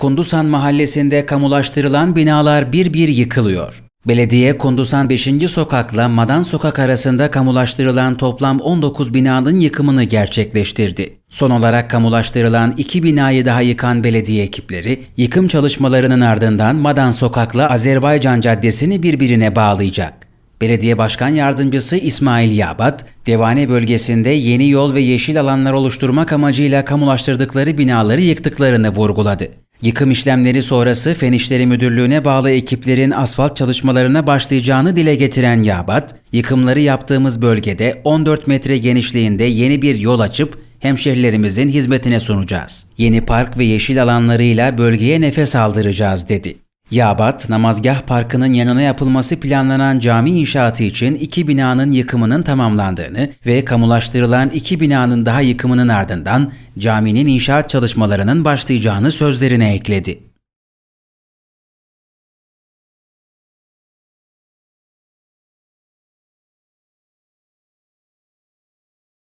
Kundusan mahallesinde kamulaştırılan binalar bir bir yıkılıyor. Belediye Kundusan 5. sokakla Madan sokak arasında kamulaştırılan toplam 19 binanın yıkımını gerçekleştirdi. Son olarak kamulaştırılan iki binayı daha yıkan belediye ekipleri, yıkım çalışmalarının ardından Madan sokakla Azerbaycan Caddesi'ni birbirine bağlayacak. Belediye Başkan Yardımcısı İsmail Yabat, Devane bölgesinde yeni yol ve yeşil alanlar oluşturmak amacıyla kamulaştırdıkları binaları yıktıklarını vurguladı. Yıkım işlemleri sonrası Fen İşleri Müdürlüğü'ne bağlı ekiplerin asfalt çalışmalarına başlayacağını dile getiren Yabat, yıkımları yaptığımız bölgede 14 metre genişliğinde yeni bir yol açıp hemşehrilerimizin hizmetine sunacağız. Yeni park ve yeşil alanlarıyla bölgeye nefes aldıracağız dedi. Yabat, Namazgah Parkı'nın yanına yapılması planlanan cami inşaatı için iki binanın yıkımının tamamlandığını ve kamulaştırılan iki binanın daha yıkımının ardından caminin inşaat çalışmalarının başlayacağını sözlerine ekledi.